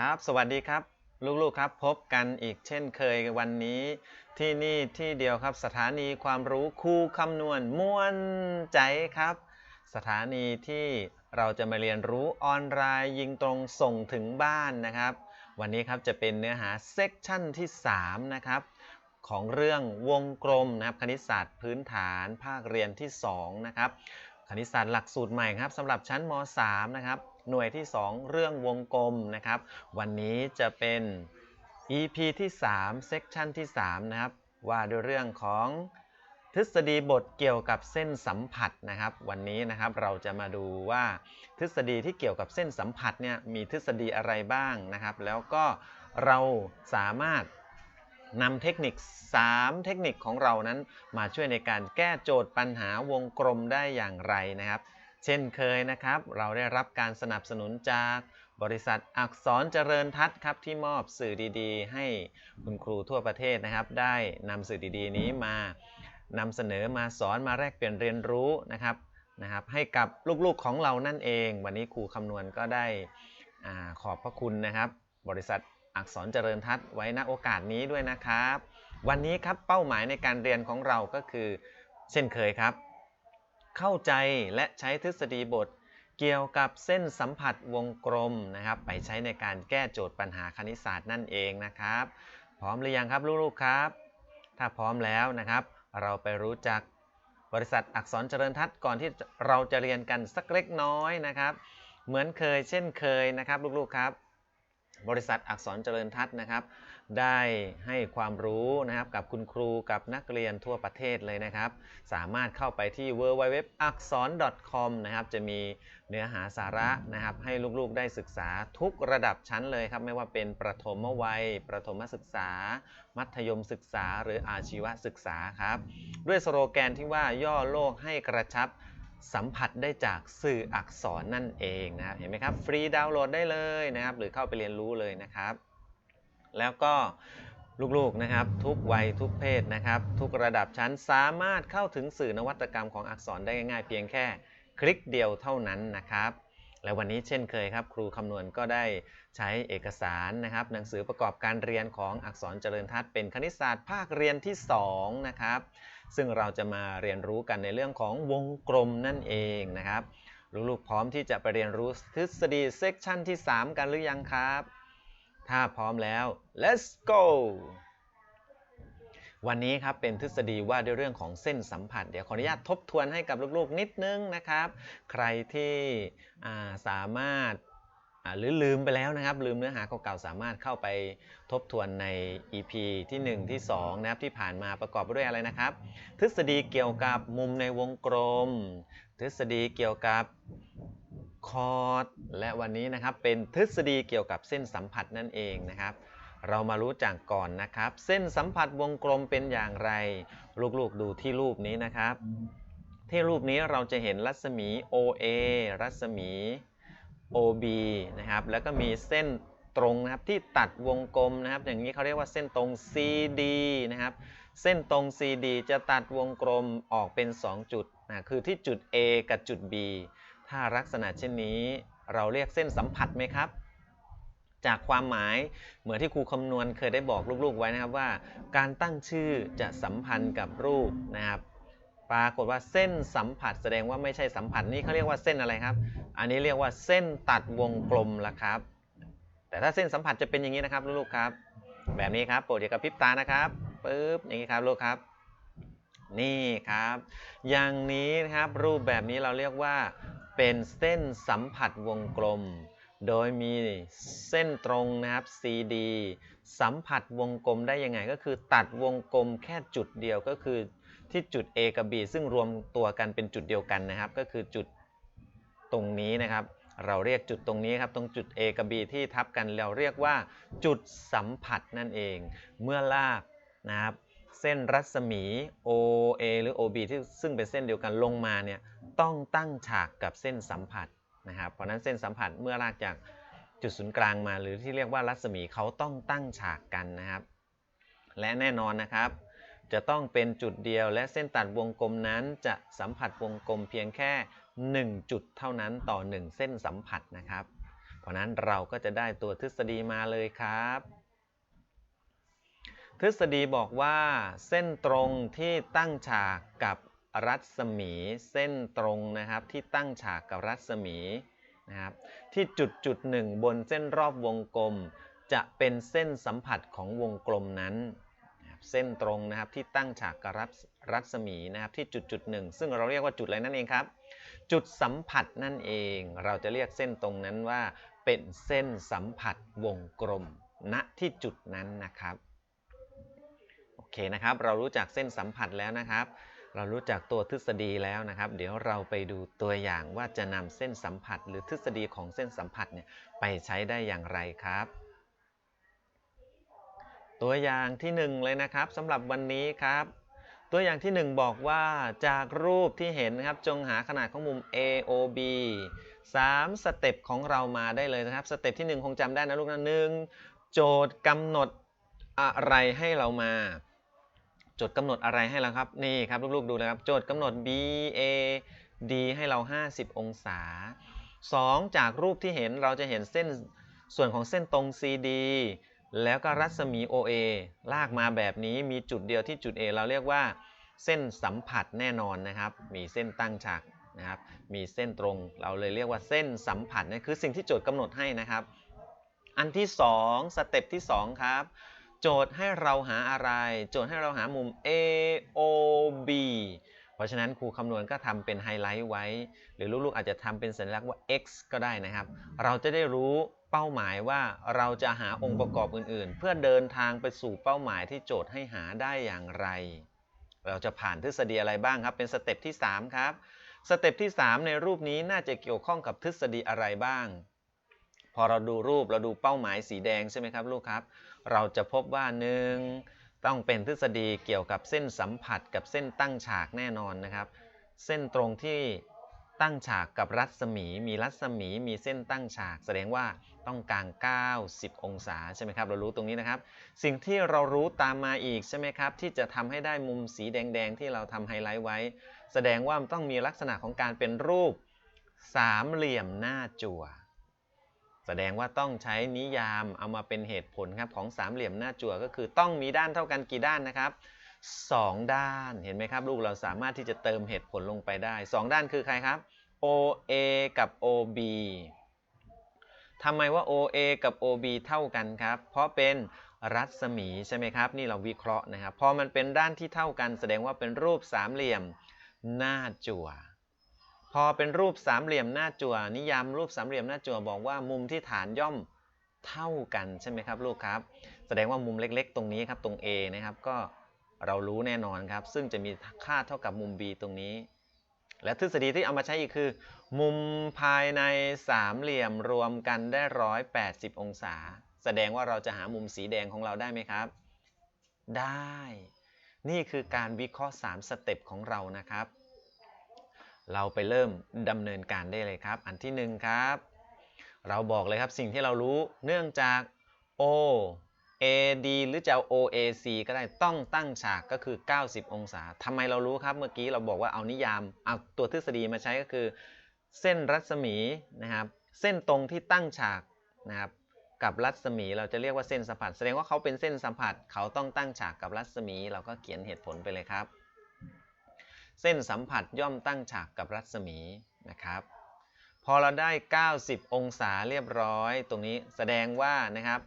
ครับ สวัสดีครับ ลูกๆครับ พบกันอีกเช่นเคยวันนี้ ที่นี่ที่เดียวครับสถานีความรู้ครูคำนวณม่วนใจครับ สถานีที่เราจะมาเรียนรู้ออนไลน์ยิงตรงส่งถึงบ้านนะครับ วันนี้ครับจะเป็นเนื้อหาเซกชันที่ 3 นะครับ ของเรื่องวงกลมนะครับ คณิตศาสตร์พื้นฐานภาคเรียนที่ 2 นะครับ คณิตศาสตร์หลักสูตรใหม่ครับสำหรับชั้นม .3 นะครับ หน่วยที่ 2 เรื่องวงกลมนะครับ วันนี้จะเป็น EP ที่ 3 section ที่ 3 นะครับ ว่าด้วยเรื่องของทฤษฎีบทเกี่ยวกับเส้นสัมผัสนะครับ วันนี้นะครับเราจะมาดูว่าทฤษฎีที่เกี่ยวกับเส้นสัมผัสเนี่ยมีทฤษฎีอะไรบ้างนะครับ แล้วก็เราสามารถนำเทคนิค 3 เทคนิคของเรานั้นมาช่วยในการแก้โจทย์ปัญหาวงกลมได้อย่างไรนะครับ เช่นเคยนะครับ เราได้รับการสนับสนุนจากบริษัทอักษรเจริญทัศน์ครับที่มอบสื่อดีๆ ให้คุณครูทั่วประเทศนะครับ ได้นำสื่อดีๆ นี้มานำเสนอมาสอนมาแลกเปลี่ยนเรียนรู้นะครับนะครับให้กับลูกๆของเรานั่นเอง วันนี้ครูคำนวณก็ได้อขอบพระคุณนะครับ บริษัทอักษรเจริญทัศน์ไว้ณโอกาสนี้ด้วยนะครับ วันนี้ครับเป้าหมายในการเรียนของเราก็คือ เช่นเคยครับ เข้าใจและใช้ทฤษฎีบท เกี่ยวกับเส้นสัมผัสวงกลมนะครับ ไปใช้ในการแก้โจทย์ปัญหาคณิตศาสตร์นั่นเองนะครับ พร้อมหรือยังครับลูกๆครับ ถ้าพร้อมแล้วนะครับ เราไปรู้จักบริษัทอักษรเจริญทัศน์ก่อนที่เราจะเรียนกันสักเล็กน้อยนะครับ เหมือนเคยเช่นเคยนะครับลูกๆครับ บริษัทอักษรเจริญทัศน์นะครับ ได้ให้ความรู้นะครับกับคุณครูกับนักเรียนทั่วประเทศเลยนะครับ สามารถเข้าไปที่ www อักษร .com นะครับจะมีเนื้อหาสาระนะครับให้ลูกๆได้ศึกษาทุกระดับชั้นเลยครับ ไม่ว่าเป็นประถมวัย ประถมศึกษา มัธยมศึกษา หรืออาชีวศึกษาครับ ด้วยสโลแกนที่ว่าย่อโลกให้กระชับ สัมผัสได้จากสื่ออักษรนั่นเองนะครับเห็นไหมครับฟรีดาวน์โหลดได้เลยนะครับ หรือเข้าไปเรียนรู้เลยนะครับ แล้วก็ลูกๆนะครับ ทุกวัยทุกเพศนะครับ ทุกระดับชั้นสามารถเข้าถึงสื่อนวัตกรรมของอักษรได้ง่ายๆเพียงแค่คลิกเดียวเท่านั้นนะครับ และวันนี้เช่นเคยครับ ครูคำนวณก็ได้ใช้เอกสารนะครับ หนังสือประกอบการเรียนของอักษรเจริญทัศน์เป็นคณิตศาสตร์ภาคเรียนที่ 2 นะครับ ซึ่งเราจะมาเรียนรู้กันในเรื่องของวงกลมนั่นเองนะครับ ลูกๆพร้อมที่จะไปเรียนรู้ทฤษฎีเซกชันที่ 3 กันหรือยังครับ ถ้าพร้อมแล้ว let's go วันนี้ครับเป็นทฤษฎีว่าด้วยเรื่องของเส้นสัมผัส เดี๋ยวขออนุญาตทบทวนให้กับลูกๆนิดนึงนะครับ ใครที่าสามารถ หรือลืมไปแล้วนะครับ ลืมเนื้อหาเก่าๆสามารถเข้าไปทบทวนใน EP ที่ 1 ที่ 2 นะครับ ที่ผ่านมาประกอบไปด้วยอะไรนะครับ ทฤษฎีเกี่ยวกับมุมในวงกลม ทฤษฎีเกี่ยวกับคอร์ดและวันนี้นะครับเป็นทฤษฎีเกี่ยวกับเส้นสัมผัสนั่นเองนะครับ เรามารู้จักก่อนนะครับ เส้นสัมผัสวงกลมเป็นอย่างไร ลูกๆดูที่รูปนี้นะครับ ที่รูปนี้เราจะเห็นรัศมี OA รัศมี OB นะครับแล้วก็มีเส้นตรงนะครับที่ตัดวงกลมนะครับ อย่างนี้เขาเรียกว่าเส้นตรง CD นะครับเส้นตรง CD จะตัดวงกลมออกเป็น 2 จุดนะคือที่จุด A กับจุด B ถ้าลักษณะเช่นนี้ เราเรียกเส้นสัมผัสไหมครับ จากความหมายเหมือนที่ครูคำนวณเคยได้บอกลูกๆไว้นะครับว่า การตั้งชื่อจะสัมพันธ์กับรูปนะครับ ปรากฏว่าเส้นสัมผัสแสดงว่าไม่ใช่สัมผัสนี่เขาเรียกว่าเส้นอะไรครับ อันนี้เรียกว่าเส้นตัดวงกลมละครับ แต่ถ้าเส้นสัมผัสจะเป็นอย่างนี้นะครับลูกๆครับ แบบนี้ครับโปรดอย่ากระพริบตานะครับปึ๊บอย่างนี้ครับลูกครับ นี่ครับ อย่างนี้นะครับรูปแบบนี้เราเรียกว่าเป็นเส้นสัมผัสวงกลม โดยมีเส้นตรงนะครับ CD สัมผัสวงกลมได้ยังไงก็คือตัดวงกลมแค่จุดเดียวก็คือ ที่จุด A กับ B ซึ่งรวมตัวกันเป็นจุดเดียวกันนะครับ ก็คือจุดตรงนี้นะครับ เราเรียกจุดตรงนี้ครับ ตรงจุด A กับ B ที่ทับกันเราเรียกว่า จุดสัมผัสนั่นเอง เมื่อลากนะครับเส้นรัศมี OA หรือ OB ที่ซึ่งเป็นเส้นเดียวกันลงมาเนี่ยต้องตั้งฉากกับเส้นสัมผัสนะครับ เพราะฉะนั้นเส้นสัมผัสเมื่อลากจากจุดศูนย์กลางมา หรือที่เรียกว่ารัศมีเขาต้องตั้งฉากกันนะครับ และแน่นอนนะครับ จะต้องเป็นจุดเดียวและเส้นตัดวงกลมนั้นจะสัมผัสวงกลมเพียงแค่ 1 จุดเท่านั้นต่อ 1 เส้นสัมผัสนะครับ เพราะนั้นเราก็จะได้ตัวทฤษฎีมาเลยครับ ทฤษฎีบอกว่าเส้นตรงที่ตั้งฉากกับรัศมีเส้นตรงนะครับที่ตั้งฉากกับรัศมีนะครับที่จุดจุดหนึ่งบนเส้นรอบวงกลม จะเป็นเส้นสัมผัสของวงกลมนั้น เส้นตรงนะครับที่ตั้งฉากกับรัศรัศมีนะครับที่จุดจุดหนึ่งซึ่งเราเรียกว่าจุดอะไรนั่นเองครับ จุดสัมผัสนั่นเอง เราจะเรียกเส้นตรงนั้นว่า เป็นเส้นสัมผัสวงกลมณที่จุดนั้นนะครับโอเคนะครับเรารู้จักเส้นสัมผัสแล้วนะครับ เรารู้จักตัวทฤษฎีแล้วนะครับ เดี๋ยวเราไปดูตัวอย่างว่าจะนำเส้นสัมผัส หรือทฤษฎีของเส้นสัมผัสเนี่ยไปใช้ได้อย่างไรครับ ตัวอย่างที่หนึ่งเลยนะครับสำหรับวันนี้ครับ ตัวอย่างที่ 1 บอกว่าจากรูปที่เห็นครับจงหาขนาดของมุม AOB 3 สเต็ปของเรามาได้เลยนะครับ สเต็ปที่ 1 คงจำได้นะลูกนะหนึ่งโจทย์กำหนดอะไรให้เรามา โจทย์กำหนดอะไรให้เราครับ นี่ครับลูกๆดูนะครับ โจทย์กำหนด BAD ให้เรา 50 องศา 2 จากรูปที่เห็นเราจะเห็นเส้นส่วนของเส้นตรง CD แล้วก็รัศมี OA ลากมาแบบนี้มีจุดเดียวที่จุด A เราเรียกว่าเส้นสัมผัสแน่นอนนะครับ มีเส้นตั้งฉากนะครับ มีเส้นตรง เราเลยเรียกว่าเส้นสัมผัสนี่คือสิ่งที่โจทย์กำหนดให้นะครับ อันที่ 2 สเต็ปที่ 2 ครับ โจทย์ให้เราหาอะไร โจทย์ให้เราหามุม AOB เพราะฉะนั้นครูคำนวณก็ทำเป็นไฮไลท์ไว้ หรือลูกๆอาจจะทำเป็นสัญลักษณ์ว่า x ก็ได้นะครับ เราจะได้รู้ เป้าหมายว่าเราจะหาองค์ประกอบอื่นๆ เพื่อเดินทางไปสู่เป้าหมายที่โจทย์ให้หาได้อย่างไร เราจะผ่านทฤษฎีอะไรบ้างครับ เป็นสเต็ปที่ 3 ครับ สเต็ปที่ 3 ในรูปนี้น่าจะเกี่ยวข้องกับทฤษฎีอะไรบ้าง พอเราดูรูปเราดูเป้าหมายสีแดงใช่ไหมครับลูกครับ เราจะพบว่าหนึ่งต้องเป็นทฤษฎีเกี่ยวกับเส้นสัมผัสกับเส้นตั้งฉากแน่นอนนะครับ เส้นตรงที่ ตั้งฉากกับรัศมี มีรัศมีมีเส้นตั้งฉาก แสดงว่าต้องกลาง 90 องศาใช่ไหมครับ เรารู้ตรงนี้นะครับ สิ่งที่เรารู้ตามมาอีกใช่ไหมครับ ที่จะทำให้ได้มุมสีแดง ๆ ที่เราทำไฮไลท์ไว้ แสดงว่ามันต้องมีลักษณะของการเป็นรูปสามเหลี่ยมหน้าจั่ว แสดงว่าต้องใช้นิยามเอามาเป็นเหตุผลครับของสามเหลี่ยมหน้าจั่วก็คือต้องมีด้านเท่ากันกี่ด้านนะครับ 2 ด้านเห็นไหมครับ ลูกเราสามารถที่จะเติมเหตุผลลงไปได้ 2 ด้านคือใครครับ OA กับ OB ทำไมว่า OA กับ OB เท่ากันครับ เพราะเป็นรัศมีใช่ไหมครับ นี่เราวิเคราะห์นะครับ พอมันเป็นด้านที่เท่ากัน แสดงว่าเป็นรูปสามเหลี่ยมหน้าจั่ว พอเป็นรูปสามเหลี่ยมหน้าจั่ว นิยามรูปสามเหลี่ยมหน้าจั่วบอกว่ามุมที่ฐานย่อมเท่ากันใช่ไหมครับลูกครับ แสดงว่ามุมเล็กๆ ตรงนี้ครับตรง A นะครับก็ เรารู้แน่นอนครับ ซึ่งจะมีค่าเท่ากับมุม B ตรงนี้ และทฤษฎีที่เอามาใช้อีกคือ มุมภายในสามเหลี่ยมรวมกันได้ 180 องศา แสดงว่าเราจะหามุมสีแดงของเราได้ไหมครับ ได้ นี่คือการวิเคราะห์3สเต็ปของเรานะครับ เราไปเริ่มดำเนินการได้เลยครับ อันที่1ครับ เราบอกเลยครับสิ่งที่เรารู้เนื่องจาก O AD หรือจะเอา OAC ก็ได้ต้องตั้งฉากก็คือ 90 องศาทำไมเรารู้ครับเมื่อกี้เราบอกว่าเอานิยามเอาตัวทฤษฎีมาใช้ก็คือ เส้นรัศมีนะครับเส้นตรงที่ตั้งฉากนะครับกับรัศมีเราจะเรียกว่าเส้นสัมผัส แสดงว่าเขาเป็นเส้นสัมผัส เขาต้องตั้งฉากกับรัศมี เราก็เขียนเหตุผลไปเลยครับ เส้นสัมผัสย่อมตั้งฉากกับรัศมีนะครับ พอเราได้ 90 องศาเรียบร้อย ตรงนี้แสดงว่านะครับ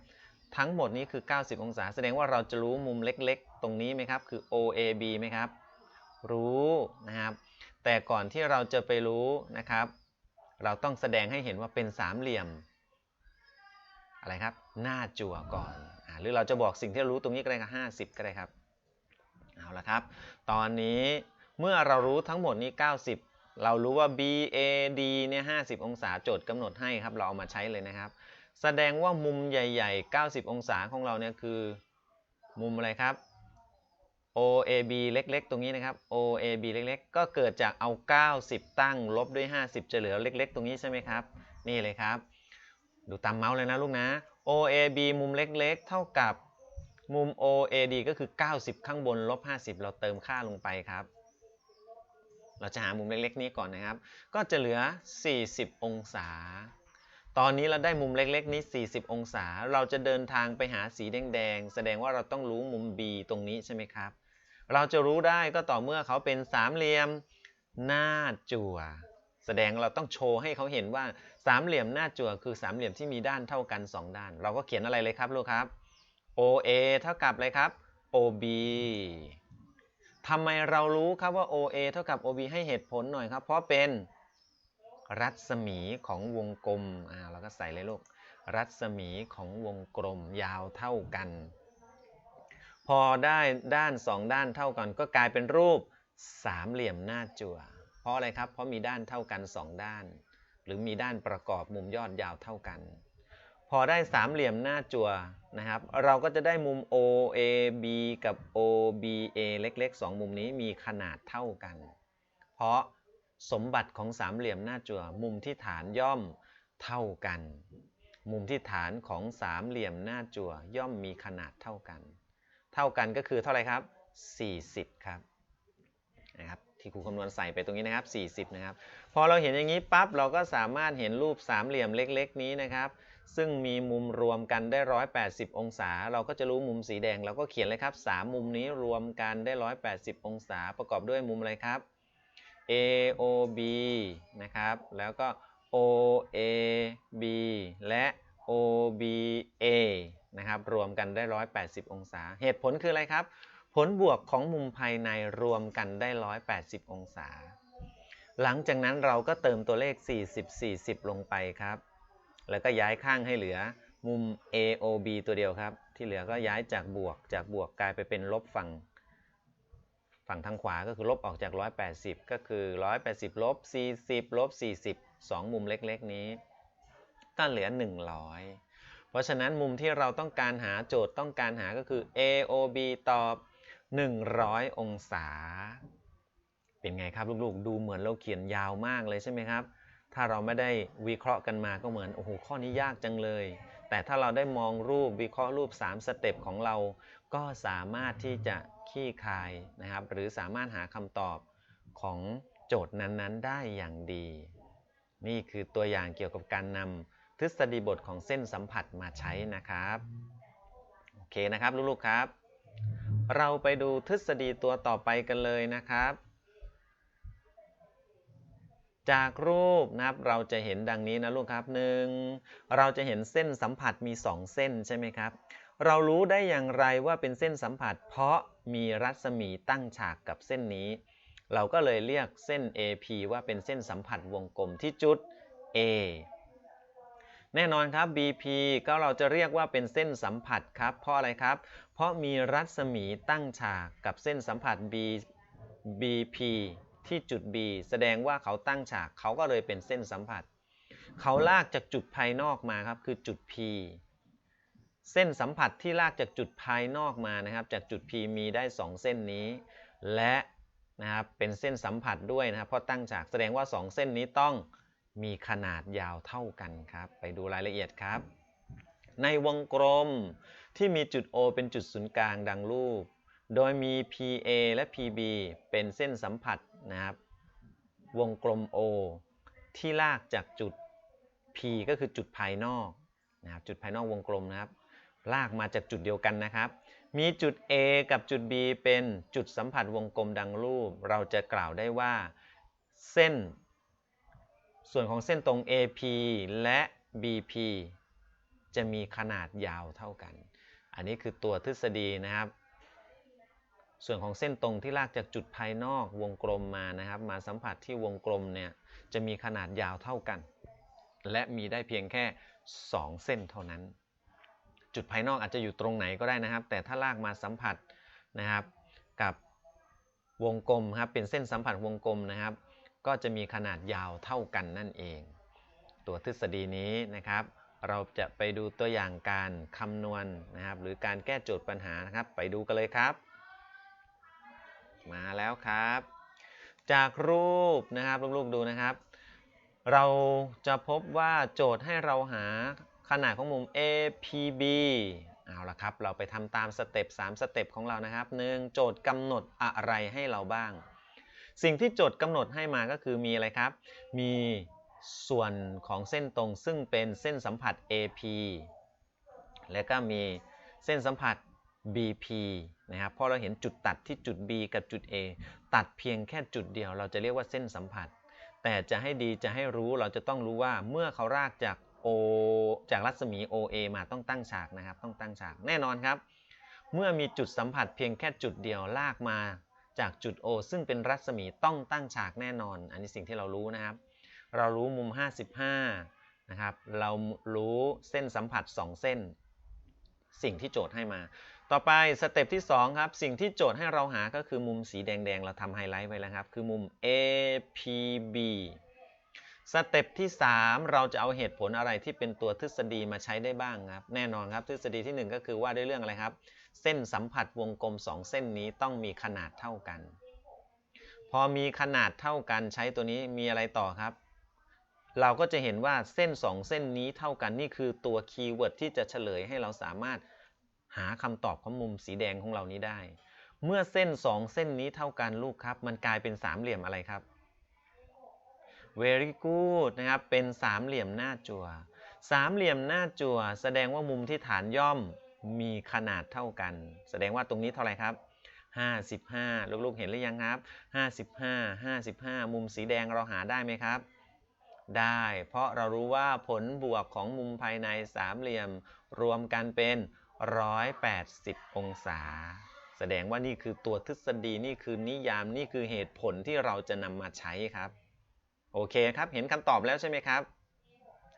ทั้งหมดนี้คือ 90 องศา แสดงว่าเราจะรู้มุมเล็กๆ ตรงนี้ไหมครับ คือ OAB ไหมครับ รู้นะครับ แต่ก่อนที่เราจะไปรู้นะครับ เราต้องแสดงให้เห็นว่าเป็นสามเหลี่ยม อะไรครับ หน้าจั่วก่อนอหรือเราจะบอกสิ่งที่รารู้ตรงนี้ก็ได้ครับ50 ก็ได้ครับ เอาละครับ ตอนนี้เมื่อเรารู้ทั้งหมดนี้ 90 เรารู้ว่า BAD เนี่ย 50 องศาโจทย์กำหนดให้ครับ เราเอามาใช้เลยนะครับ แสดงว่ามุมใหญ่ๆ 90 องศาของเราเนี่ยคือ มุมอะไรครับ OAB เล็กๆ ตรงนี้นะครับ OAB เล็กๆ ก็เกิดจากเอา 90 ตั้งลบด้วย 50 จะเหลือเล็ก ๆ ตรงนี้ใช่ไหมครับ นี่เลยครับ ดูตามเมาส์เลยนะลูกนะ OAB มุมเล็กๆ เท่ากับมุม OAD ก็คือ 90 ข้างบนลบ50 เราเติมค่าลงไปครับ เราจะหามุมเล็กๆ นี้ก่อนนะครับ ก็จะเหลือ 40 องศา ตอนนี้เราได้มุมเล็กๆนี้ 40 องศา เราจะเดินทางไปหาสีแดงๆ แสดงว่าเราต้องรู้มุม B ตรงนี้ใช่ไหมครับ เราจะรู้ได้ก็ต่อเมื่อเขาเป็นสามเหลี่ยมหน้าจั่ว แสดงเราต้องโชว์ให้เขาเห็นว่าสามเหลี่ยมหน้าจั่วคือสามเหลี่ยมที่มีด้านเท่ากัน 2 ด้าน เราก็เขียนอะไรเลยครับลูกครับ OA เท่ากับอะไรครับ OB ทำไมเรารู้ครับว่า OA เท่ากับ OB ให้เหตุผลหน่อยครับ เพราะเป็น รัศมีของวงกลมอ่าเราก็ใส่เลยลูก รัศมีของวงกลมยาวเท่ากัน พอได้ด้าน2ด้านเท่ากันก็กลายเป็นรูปสามเหลี่ยมหน้าจั่ว เพราะอะไรครับ เพราะมีด้านเท่ากัน2ด้าน หรือมีด้านประกอบมุมยอดยาวเท่ากัน พอได้สามเหลี่ยมหน้าจั่วนะครับ เราก็จะได้มุม OAB กับ OBA เล็กๆ 2 มุมนี้มีขนาดเท่ากัน เพราะ สมบัติของสามเหลี่ยมหน้าจั่วมุมที่ฐานย่อมเท่ากัน มุมที่ฐานของสามเหลี่ยมหน้าจั่วย่อมมีขนาดเท่ากัน เท่ากันก็คือเท่าไหร่ครับ 40 ครับนะครับที่ครูคำนวณใส่ไปตรงนี้นะครับ 40 นะครับ พอเราเห็นอย่างนี้ปั๊บเราก็สามารถเห็นรูปสามเหลี่ยมเล็ก ๆ นี้นะครับ ซึ่งมีมุมรวมกันได้ 180 องศา เราก็จะรู้มุมสีแดงเราก็เขียนเลยครับ 3 มุมนี้รวมกันได้ 180 องศา ประกอบด้วยมุมอะไรครับ AOB นะครับ แล้วก็ OAB และ OBA นะครับ รวมกันได้ 180 องศา เหตุผลคืออะไรครับ ผลบวกของมุมภายในรวมกันได้ 180 องศา หลังจากนั้นเราก็เติมตัวเลข 40 40 ลงไปครับ แล้วก็ย้ายข้างให้เหลือมุม AOB ตัวเดียวครับ ที่เหลือก็ย้ายจากบวกจากบวกกลายไปเป็นลบฝั่ง ฝั่งทางขวาก็คือลบออกจาก 180 ก็คือ 180 ลบ 40 ลบ 40 2 มุมเล็กๆ นี้ก็เหลือ 100 เพราะฉะนั้นมุมที่เราต้องการหาโจทย์ต้องการหาก็คือ AOB ตอบ 100 องศา เป็นไงครับลูกๆ ดูเหมือนเราเขียนยาวมากเลยใช่ไหมครับ ถ้าเราไม่ได้วิเคราะห์กันมาก็เหมือน โอ้โห ข้อนี้ยากจังเลย แต่ถ้าเราได้มองรูปวิเคราะห์รูป 3 สเต็ปของเรา ก็สามารถที่จะ ขี้คายนะครับ หรือสามารถหาคำตอบของโจทย์นั้นๆ ได้อย่างดี นี่คือตัวอย่างเกี่ยวกับการนำทฤษฎีบทของเส้นสัมผัสมาใช้นะครับ โอเคนะครับลูกๆครับ เราไปดูทฤษฎีตัวต่อไปกันเลยนะครับ จากรูปนะครับเราจะเห็นดังนี้นะลูกครับหนึ่งเราจะเห็นเส้นสัมผัสมี 2 เส้นใช่ไหมครับ เรารู้ได้อย่างไรว่าเป็นเส้นสัมผัส เพราะมีรัศมีตั้งฉากกับเส้นนี้ เราก็เลยเรียกเส้น AP ว่าเป็นเส้นสัมผัสวงกลมที่จุด A แน่นอนครับ BP ก็เราจะเรียกว่าเป็นเส้นสัมผัสครับ เพราะอะไรครับ เพราะมีรัศมีตั้งฉากกับเส้นสัมผัส B BP ที่จุด B แสดงว่าเขาตั้งฉากเขาก็เลยเป็นเส้นสัมผัส เขาลากจากจุดภายนอกมาครับคือจุด P เส้นสัมผัสที่ลากจากจุดภายนอกมานะครับ จากจุด P มีได้ 2 เส้นนี้ และนะครับเป็นเส้นสัมผัสด้วยนะครับเพราะตั้งฉากแสดงว่า 2 เส้นนี้ต้องมีขนาดยาวเท่ากันครับ ไปดูรายละเอียดครับ ในวงกลมที่มีจุด O เป็นจุดศูนย์กลางดังรูป โดยมี PA และ PB เป็นเส้นสัมผัสนะครับ วงกลม O ที่ลากจากจุด P ก็คือจุดภายนอกนะครับจุดภายนอกวงกลมนะครับ ลากมาจากจุดเดียวกันนะครับ มีจุด A กับจุด B เป็นจุดสัมผัสวงกลมดังรูป เราจะกล่าวได้ว่าเส้น ส่วนของเส้นตรง AP และ BP จะมีขนาดยาวเท่ากัน อันนี้คือตัวทฤษฎีนะครับ ส่วนของเส้นตรงที่ลากจากจุดภายนอกวงกลมมานะครับ มาสัมผัสที่วงกลมเนี่ยจะมีขนาดยาวเท่ากัน และมีได้เพียงแค่ 2 เส้นเท่านั้น จุดภายนอกอาจจะอยู่ตรงไหนก็ได้นะครับ แต่ถ้าลากมาสัมผัสนะครับ กับวงกลมครับเป็นเส้นสัมผัสวงกลมนะครับ ก็จะมีขนาดยาวเท่ากันนั่นเอง ตัวทฤษฎีนี้นะครับ เราจะไปดูตัวอย่างการคำนวณนะครับ หรือการแก้โจทย์ปัญหานะครับ ไปดูกันเลยครับ มาแล้วครับ จากรูปนะครับลูกๆดูนะครับ เราจะพบว่าโจทย์ให้เราหา ขนาดของมุม APB เอาละครับ เราไปทำตามสเต็ป3สเต็ปของเรานะครับหนึ่งโจทย์กำหนดอะไรให้เราบ้าง สิ่งที่โจทย์กำหนดให้มาก็คือมีอะไรครับ มีส่วนของเส้นตรงซึ่งเป็นเส้นสัมผัส AP และก็มีเส้นสัมผัส BP นะครับพราะเราเห็นจุดตัดที่จุด B กับจุด A ตัดเพียงแค่จุดเดียว เราจะเรียกว่าเส้นสัมผัส แต่จะให้ดีจะให้รู้เราจะต้องรู้ว่าเมื่อเขารากจาก O จากรัศมี OA มาต้องตั้งฉากนะครับ ต้องตั้งฉากแน่นอนครับ เมื่อมีจุดสัมผัสเพียงแค่จุดเดียวลากมาจากจุด O ซึ่งเป็นรัศมีต้องตั้งฉากแน่นอน อันนี้สิ่งที่เรารู้นะครับ เรารู้มุม 55 นะครับ เรารู้เส้นสัมผัส 2 เส้น สิ่งที่โจทย์ให้มา ต่อไปสเต็ปที่ 2 ครับ สิ่งที่โจทย์ให้เราหาก็คือมุมสีแดงๆ เราทำไฮไลท์ไว้แล้วครับ คือมุม APB สเต็ปที่ 3 เราจะเอาเหตุผลอะไรที่เป็นตัวทฤษฎีมาใช้ได้บ้างครับ แน่นอนครับทฤษฎีที่ 1 ก็คือว่าด้วยเรื่องอะไรครับ เส้นสัมผัสวงกลม 2 เส้นนี้ต้องมีขนาดเท่ากัน พอมีขนาดเท่ากันใช้ตัวนี้มีอะไรต่อครับ เราก็จะเห็นว่าเส้น 2 เส้นนี้เท่ากันนี่คือตัวคีย์เวิร์ดที่จะเฉลยให้เราสามารถหาคำตอบของมุมสีแดงของเรานี้ได้ เมื่อเส้น 2 เส้นนี้เท่ากันลูกครับ มันกลายเป็นสามเหลี่ยมอะไรครับ very good นะครับ เป็นสามเหลี่ยมหน้าจั่วสามเหลี่ยมหน้าจั่ว แสดงว่ามุมที่ฐานย่อมมีขนาดเท่ากัน แสดงว่าตรงนี้เท่าไหร่ครับ55 ลูกๆ เห็นหรือยังครับ 55 55 มุมสีแดงเราหาได้ไหมครับ ได้ เพราะเรารู้ว่าผลบวกของมุมภายในสามเหลี่ยม รวมกันเป็น 180 องศา แสดงว่านี่คือตัวทฤษฎีนี่คือนิยามนี่คือเหตุผลที่เราจะนำมาใช้ครับ โอเคครับเห็นคำตอบแล้วใช่ไหมครับ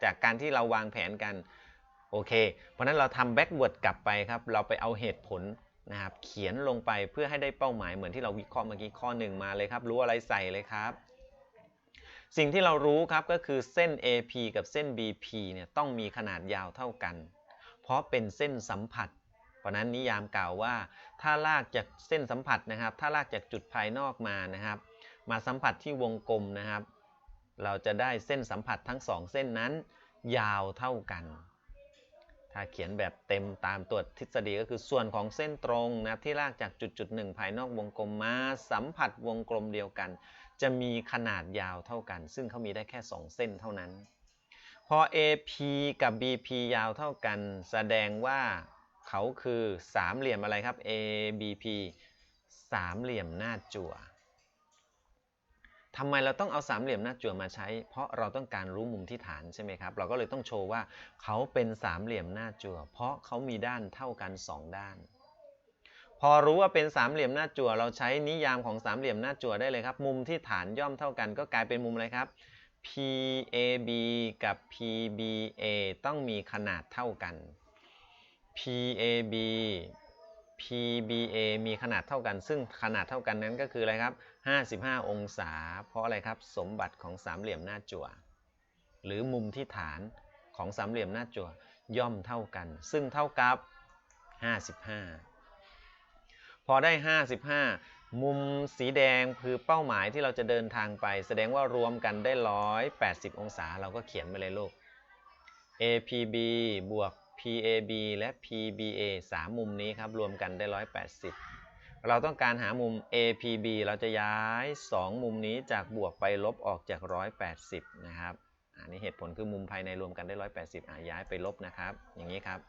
จากการที่เราวางแผนกันโอเค เพราะนั้นเราทำแบ็กเวิร์ดกลับไปครับ เราไปเอาเหตุผลนะครับ เขียนลงไปเพื่อให้ได้เป้าหมายเหมือนที่เราวิเคราะห์เมื่อกี้ข้อหนึ่งมาเลยครับ รู้อะไรใส่เลยครับ สิ่งที่เรารู้ครับก็คือเส้น AP กับเส้น BP เนี่ยต้องมีขนาดยาวเท่ากัน เพราะเป็นเส้นสัมผัส เพราะนั้นนิยามกล่าวว่า ถ้าลากจากเส้นสัมผัสนะครับ ถ้าลากจากจุดภายนอกมานะครับ มาสัมผัสที่วงกลมนะครับ เราจะได้เส้นสัมผัสทั้งสองเส้นนั้น ยาวเท่ากัน ถ้าเขียนแบบเต็มตามตัวทฤษฎีก็คือส่วนของเส้นตรงนะที่ลากจากจุดจุดหนึ่งภายนอกวงกลมมาสัมผัสวงกลมเดียวกัน จะมีขนาดยาวเท่ากัน ซึ่งเขามีได้แค่ 2 เส้นเท่านั้น พอ AP กับ BP ยาวเท่ากัน แสดงว่าเขาคือสามเหลี่ยมอะไรครับ ABP สามเหลี่ยมหน้าจั่ว ทำไมเราต้องเอาสามเหลี่ยมหน้าจั่วมาใช้ เพราะเราต้องการรู้มุมที่ฐานใช่ไหมครับ เราก็เลยต้องโชว์ว่าเขาเป็นสามเหลี่ยมหน้าจั่ว เพราะเขามีด้านเท่ากัน 2 ด้าน พอรู้ว่าเป็นสามเหลี่ยมหน้าจั่ว เราใช้นิยามของสามเหลี่ยมหน้าจั่วได้เลยครับ มุมที่ฐานย่อมเท่ากัน ก็กลายเป็นมุมอะไรครับ PAB กับ PBA ต้องมีขนาดเท่ากัน PAB PBA มีขนาดเท่ากัน ซึ่งขนาดเท่ากันนั้นก็คืออะไรครับ55 องศา เพราะอะไรครับ สมบัติของสามเหลี่ยมหน้าจั่ว หรือมุมที่ฐานของสามเหลี่ยมหน้าจั่วย่อมเท่ากัน ซึ่งเท่ากับ 55 พอได้ 55 มุมสีแดงคือเป้าหมายที่เราจะเดินทางไป แสดงว่ารวมกันได้ 180 องศา เราก็เขียนไปเลยลูก APB บวก PAB และ PBA 3 มุมนี้ครับ รวมกันได้ 180 เราต้องการหามุม APB เราจะย้าย 2 มุมนี้จากบวกไปลบออกจาก 180 นะครับ อันนี้เหตุผลคือมุมภายในรวมกันได้ 180อะย้ายไปลบนะครับ อย่างนี้ครับ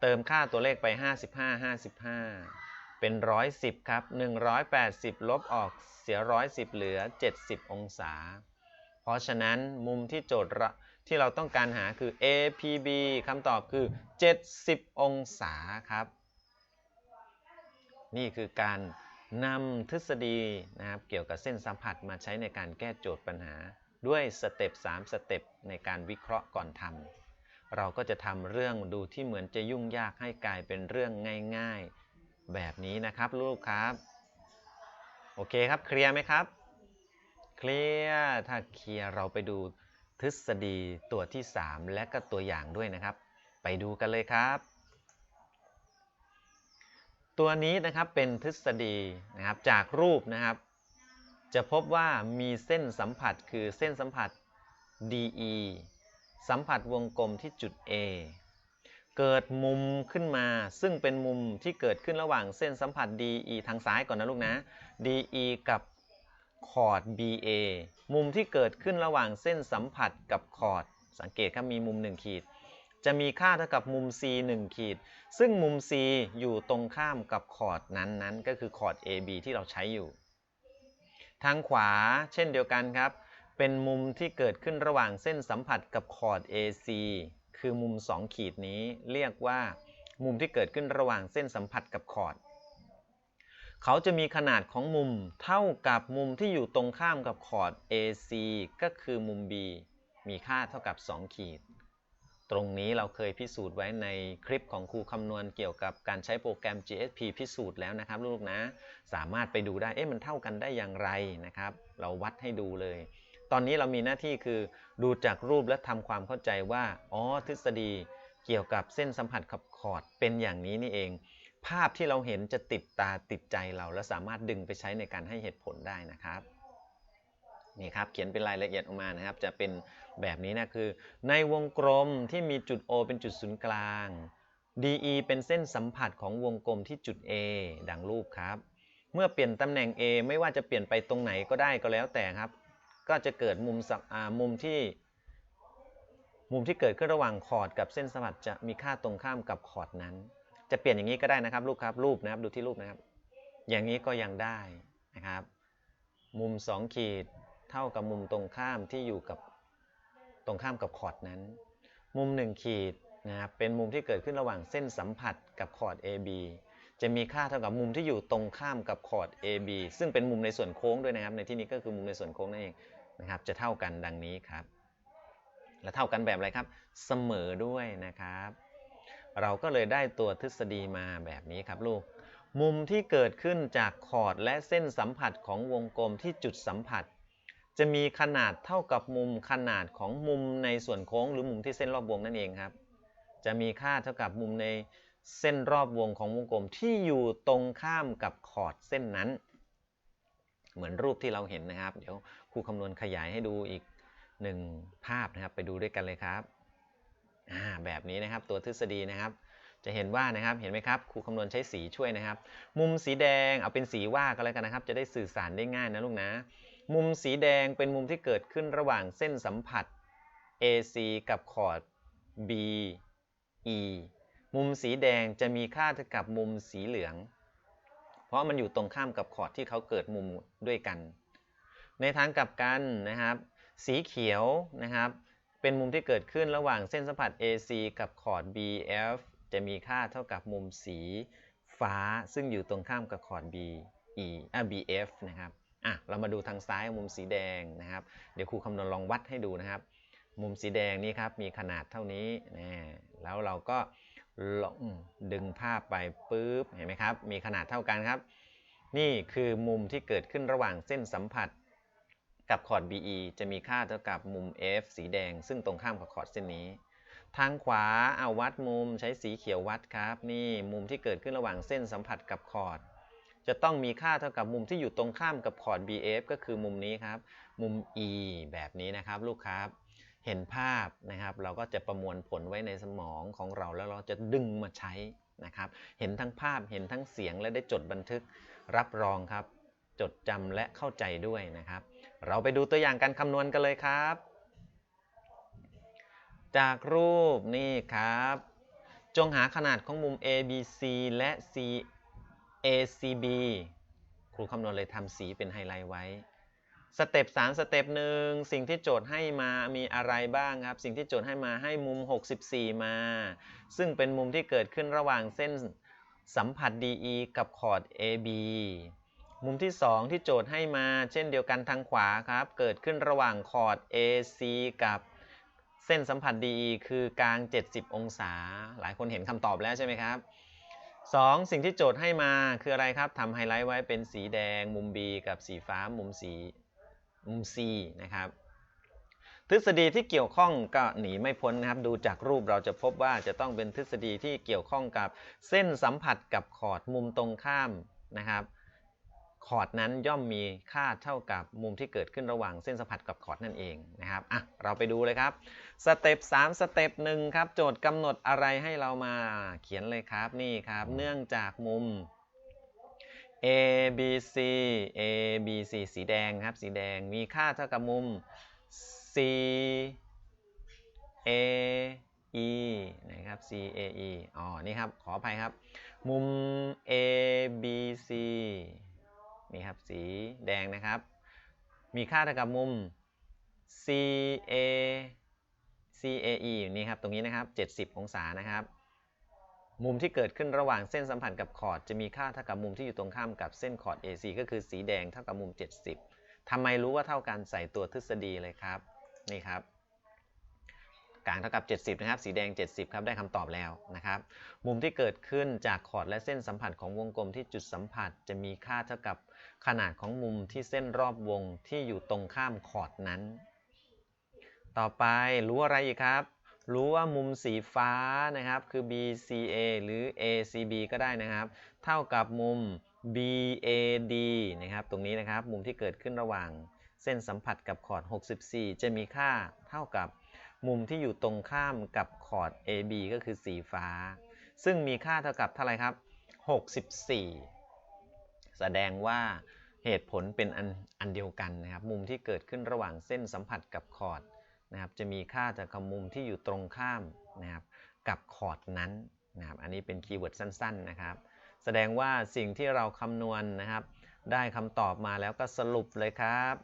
เติมค่าตัวเลขไป 55 55 เป็น 110 ครับ 180 ลบออกเสีย 110 เหลือ 70 องศา เพราะฉะนั้นมุมที่โจทย์ที่เราต้องการหาคือ APB คำตอบคือ 70 องศาครับ นี่คือการนำทฤษฎีนะครับเกี่ยวกับเส้นสัมผัสมาใช้ในการแก้โจทย์ปัญหา ด้วยสเต็ป3สเต็ปในการวิเคราะห์ก่อนทำเราก็จะทำเรื่องดูที่เหมือนจะยุ่งยากให้กลายเป็นเรื่องง่าย ๆ แบบนี้นะครับลูกครับ โอเคครับเคลียร์ไหมครับเคลียร์ถ้าเคลียร์เราไปดูทฤษฎีตัวที่ 3 และก็ตัวอย่างด้วยนะครับ ไปดูกันเลยครับ ตัวนี้นะครับเป็นทฤษฎีนะครับจากรูปนะครับ จะพบว่ามีเส้นสัมผัสคือเส้นสัมผัส DE สัมผัสวงกลมที่จุด A เกิดมุมขึ้นมา ซึ่งเป็นมุมที่เกิดขึ้นระหว่างเส้นสัมผัส DE ทางซ้ายก่อนนะลูกนะ DE กับคอร์ด BA มุมที่เกิดขึ้นระหว่างเส้นสัมผัสกับคอร์ดสังเกตครับมีมุม 1 ขีด จะมีค่าเท่ากับมุม C 1ขีด ซึ่งมุม C อยู่ตรงข้ามกับคอร์ดนั้นๆ ก็คือคอร์ด AB ที่เราใช้อยู่ ทางขวาเช่นเดียวกันครับ เป็นมุมที่เกิดขึ้นระหว่างเส้นสัมผัสกับคอร์ด AC คือมุม 2 ขีดนี้ เรียกว่า มุมที่เกิดขึ้นระหว่างเส้นสัมผัสกับคอร์ดเขาจะมีขนาดของมุมเท่ากับมุมที่อยู่ตรงข้ามกับคอร์ด AC ก็คือมุม B มีค่าเท่ากับ 2 ขีด ตรงนี้เราเคยพิสูจน์ไว้ในคลิปของครูคำนวณเกี่ยวกับการใช้โปรแกรม GSP พิสูจน์แล้วนะครับลูกนะ สามารถไปดูได้ เอ๊ะมันเท่ากันได้อย่างไรนะครับ เราวัดให้ดูเลย ตอนนี้เรามีหน้าที่คือดูจากรูปและทำความเข้าใจว่า อ๋อ ทฤษฎีเกี่ยวกับเส้นสัมผัสกับคอร์ดเป็นอย่างนี้นี่เอง ภาพที่เราเห็นจะติดตาติดใจเราและสามารถดึงไปใช้ในการให้เหตุผลได้นะครับ นี่ครับเขียนเป็นรายละเอียดออกมานะครับ จะเป็นแบบนี้นะคือ ในวงกลมที่มีจุด O เป็นจุดศูนย์กลาง DE เป็นเส้นสัมผัสของวงกลมที่จุด A ดังรูปครับ เมื่อเปลี่ยนตำแหน่ง A ไม่ว่าจะเปลี่ยนไปตรงไหนก็ได้ก็แล้วแต่ครับ ก็จะเกิดมุมสัมอ่ามุมที่ มุมที่เกิดขึ้นระหว่างคอร์ดกับเส้นสัมผัสจะมีค่าตรงข้ามกับคอร์ดนั้น จะเปลี่ยนอย่างนี้ก็ได้นะครับลูกครับรูปนะครับดูที่รูปนะครับ อย่างนี้ก็ยังได้นะครับ มุม 2 ขีด เท่ากับมุมตรงข้ามที่อยู่กับตรงข้ามกับคอร์ดนั้น มุม 1 ขีดนะครับเป็นมุมที่เกิดขึ้นระหว่างเส้นสัมผัสกับคอร์ด AB จะมีค่าเท่ากับมุมที่อยู่ตรงข้ามกับคอร์ด AB ซึ่งเป็นมุมในส่วนโค้งด้วยนะครับ ในที่นี้ก็คือมุมในส่วนโค้งนั่นเองนะครับ จะเท่ากันดังนี้ครับ และเท่ากันแบบอะไรครับ เสมอด้วยนะครับ เราก็เลยได้ตัวทฤษฎีมาแบบนี้ครับลูก มุมที่เกิดขึ้นจากคอร์ดและเส้นสัมผัสของวงกลมที่จุดสัมผัส จะมีขนาดเท่ากับมุมขนาดของมุมในส่วนโค้ง หรือมุมที่เส้นรอบวงนั่นเองครับ จะมีค่าเท่ากับมุมในเส้นรอบวงของวงกลมที่อยู่ตรงข้ามกับคอดเส้นนั้น เหมือนรูปที่เราเห็นนะครับ เดี๋ยวครูคำนวณขยายให้ดูอีกหนึ่งภาพนะครับไปดูด้วยกันเลยครับอ่าแบบนี้นะครับตัวทฤษฎีนะครับ จะเห็นว่านะครับเห็นไหมครับครูคำนวณใช้สีช่วยนะครับ มุมสีแดงเอาเป็นสีว่ากันแล้วกันนะครับ จะได้สื่อสารได้ง่ายนะลูกนะ มุมสีแดงเป็นมุมที่เกิดขึ้นระหว่างเส้นสัมผัส AC กับคอร์ด BE มุมสีแดงจะมีค่าเท่ากับมุมสีเหลือง เพราะมันอยู่ตรงข้ามกับคอร์ดที่เขาเกิดมุมด้วยกัน ในทางกลับกันนะครับ สีเขียวนะครับ เป็นมุมที่เกิดขึ้นระหว่างเส้นสัมผัส AC กับคอร์ด BF จะมีค่าเท่ากับมุมสีฟ้าซึ่งอยู่ตรงข้ามกับคอร์ด BE อะ BF นะครับ อะเรามาดูทางซ้ายมุมสีแดงนะครับ เดี๋ยวครูคำนวณลองวัดให้ดูนะครับ มุมสีแดงนี่ครับมีขนาดเท่านี้นะแล้วเราก็ลองดึงภาพไปปุ๊บเห็นไหมครับ มีขนาดเท่ากันครับ นี่คือมุมที่เกิดขึ้นระหว่างเส้นสัมผัสกับคอร์ด BE จะมีค่าเท่ากับมุม F สีแดง ซึ่งตรงข้ามกับคอร์ดเส้นนี้ ทางขวาเอาวัดมุมใช้สีเขียววัดครับ นี่มุมที่เกิดขึ้นระหว่างเส้นสัมผัสกับคอร์ด จะต้องมีค่าเท่ากับมุมที่อยู่ตรงข้ามกับคอด BF ก็คือมุมนี้ครับ มุม E แบบนี้นะครับลูกครับเห็นภาพนะครับ เราก็จะประมวลผลไว้ในสมองของเราแล้วเราจะดึงมาใช้นะครับ เห็นทั้งภาพเห็นทั้งเสียงและได้จดบันทึกรับรองครับ จดจำและเข้าใจด้วยนะครับ เราไปดูตัวอย่างการคำนวณกันเลยครับ จากรูปนี่ครับ จงหาขนาดของมุม ABC และ C ACB ครูคำนวณเลยทำสีเป็นไฮไลท์ไว้ สเต็ป3สเต็ปหนึ่งสิ่งที่โจทย์ให้มามีอะไรบ้างครับ สิ่งที่โจทย์ให้มาให้มุม 64 มา ซึ่งเป็นมุมที่เกิดขึ้นระหว่างเส้นสัมผัส DE กับคอร์ด AB มุมที่ 2 ที่โจทย์ให้มา เช่นเดียวกันทางขวาครับ เกิดขึ้นระหว่างคอร์ด AC กับเส้นสัมผัส DE คือกลาง 70 องศา หลายคนเห็นคำตอบแล้วใช่ไหมครับ 2. สิ่งที่โจทย์ให้มาคืออะไรครับทำไฮไลท์ไว้เป็นสีแดงมุม B กับสีฟ้ามุมสีมุม C นะครับ ทฤษฎีที่เกี่ยวข้องก็หนีไม่พ้นนะครับ ดูจากรูปเราจะพบว่าจะต้องเป็นทฤษฎีที่เกี่ยวข้องกับเส้นสัมผัสกับคอดมุมตรงข้ามนะครับคอดนั้นย่อมมีค่าเท่ากับมุมที่เกิดขึ้นระหว่างเส้นสัมผัสกับคอดนั่นเองนะครับอะเราไปดูเลยครับ สเต็ป3สเต็ปหนึ่งครับ โจทย์กำหนดอะไรให้เรามาเขียนเลยครับนี่ครับ เนื่องจากมุม A B C A B C สีแดงครับ สีแดงมีค่าเท่ากับมุม C A E นะครับ C A E อ๋อ นี่ครับ ขออภัยครับ มุม A B C นี่ครับ สีแดงนะครับ มีค่าเท่ากับมุม C A C A E อยู่นี่ครับตรงนี้นะครับ 70 องศานะครับ มุมที่เกิดขึ้นระหว่างเส้นสัมพันธ์กับคอร์ดจะมีค่าเท่ากับมุมที่อยู่ตรงข้ามกับเส้นคอร์ด AC ก็คือสีแดงเท่ากับมุม 70ทำไมรู้ว่าเท่ากันใส่ตัวทฤษฎีเลยครับนี่ครับกลางเท่ากับ 70 นะครับ สีแดง 70 ครับ ได้คำตอบแล้วนะครับ มุมที่เกิดขึ้นจากคอร์ดและเส้นสัมผัสของวงกลมที่จุดสัมผัสจะมีค่าเท่ากับขนาดของมุมที่เส้นรอบวงที่อยู่ตรงข้ามคอร์ดนั้น ต่อไปรู้อะไรอีกครับ รู้ว่ามุมสีฟ้านะครับ คือ BCA หรือ ACB ก็ได้นะครับ เท่ากับมุม BAD นะครับ ตรงนี้นะครับ มุมที่เกิดขึ้นระหว่างเส้นสัมผัสกับคอร์ด64 จะมีค่าเท่ากับมุมที่อยู่ตรงข้ามกับคอร์ด AB ก็คือสีฟ้า ซึ่งมีค่าเท่ากับเท่าไรครับ 64 แสดงว่าเหตุผลเป็นอันอันเดียวกันนะครับ มุมที่เกิดขึ้นระหว่างเส้นสัมผัสกับคอร์ด นะครับจะมีค่าจากคำมุมที่อยู่ตรงข้ามนะครับกับคอร์ดนั้นนะครับอันนี้เป็นคีย์เวิร์ดสั้นๆนะครับ แสดงว่าสิ่งที่เราคำนวณนะครับ ได้คำตอบมาแล้วก็สรุปเลยครับ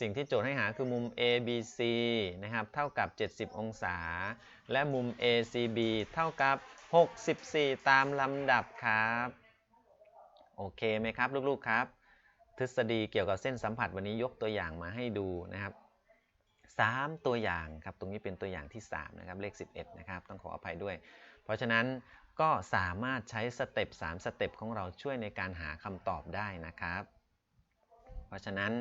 สิ่งที่โจทย์ให้หาคือมุม ABC นะครับเท่ากับ 70 องศา และมุม ACB เท่ากับ 64 ตามลำดับครับโอเคไหมครับ ลูกๆครับ ทฤษฎีเกี่ยวกับเส้นสัมผัสวันนี้ยกตัวอย่างมาให้ดูนะครับ 3 ตัวอย่างครับตรงนี้เป็นตัวอย่างที่3นะครับเลข 11นะครับต้องขออภัยด้วย เพราะฉะนั้นก็สามารถใช้สเต็ป3สเต็ปของเราช่วยในการหาคำตอบได้นะครับ เพราะฉะนั้น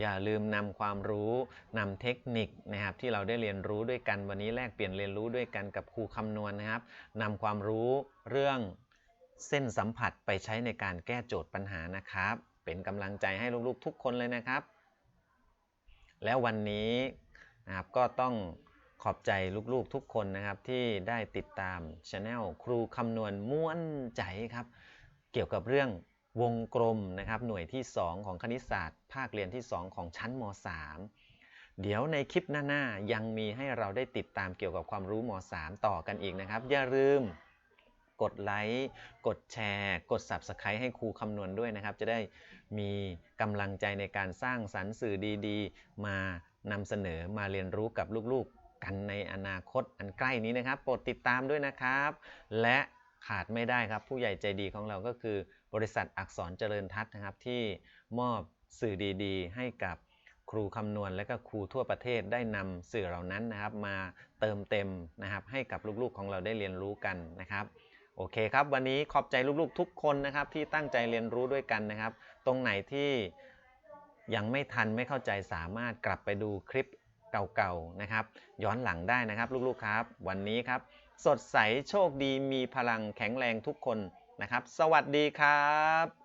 อย่าลืมนำความรู้นำเทคนิคนะครับที่เราได้เรียนรู้ด้วยกันวันนี้แลกเปลี่ยนเรียนรู้ด้วยกันกับครูคำนวณนะครับนำความรู้เรื่องเส้นสัมผัสไปใช้ในการแก้โจทย์ปัญหานะครับ เป็นกำลังใจให้ลูกๆทุกคนเลยนะครับ แล้ววันนี้ นะครับก็ต้องขอบใจลูกๆทุกคนนะครับที่ได้ติดตามช anel ครูคำนวณม้วนใจครับ เกี่ยวกับเรื่องวงกลมนะครับหน่วยที่ 2 ของคณิตศาสตร์ ภาคเรียนที่ 2 ของชั้นม .3 เดี๋ยวในคลิปหน้าๆยังมีให้เราได้ติดตามเกี่ยวกับความรู้ม .3 ต่อกันอีกนะครับ อย่าลืมกดไลค์ กดแชร์ กด Subscribe ให้ครูคำนวณด้วยนะครับ จะได้มีกำลังใจในการสร้างสรรค์สื่อดี ๆ มา นำเสนอมาเรียนรู้กับลูกๆกันในอนาคตอันใกล้นี้นะครับ โปรดติดตามด้วยนะครับ และขาดไม่ได้ครับ ผู้ใหญ่ใจดีของเราก็คือบริษัทอักษรเจริญทัศน์นะครับ ที่มอบสื่อดีๆ ให้กับครูคำนวณและก็ครูทั่วประเทศได้นำสื่อเหล่านั้นนะครับ มาเติมเต็มนะครับ ให้กับลูกๆของเราได้เรียนรู้กันนะครับโอเคครับ วันนี้ขอบใจลูกๆทุกคนนะครับที่ตั้งใจเรียนรู้ด้วยกันนะครับ ตรงไหนที่ ยังไม่ทันไม่เข้าใจสามารถกลับไปดูคลิปเก่าๆนะครับ ย้อนหลังได้นะครับลูกๆครับ วันนี้ครับ สดใสโชคดีมีพลังแข็งแรงทุกคนนะครับ สวัสดีครับ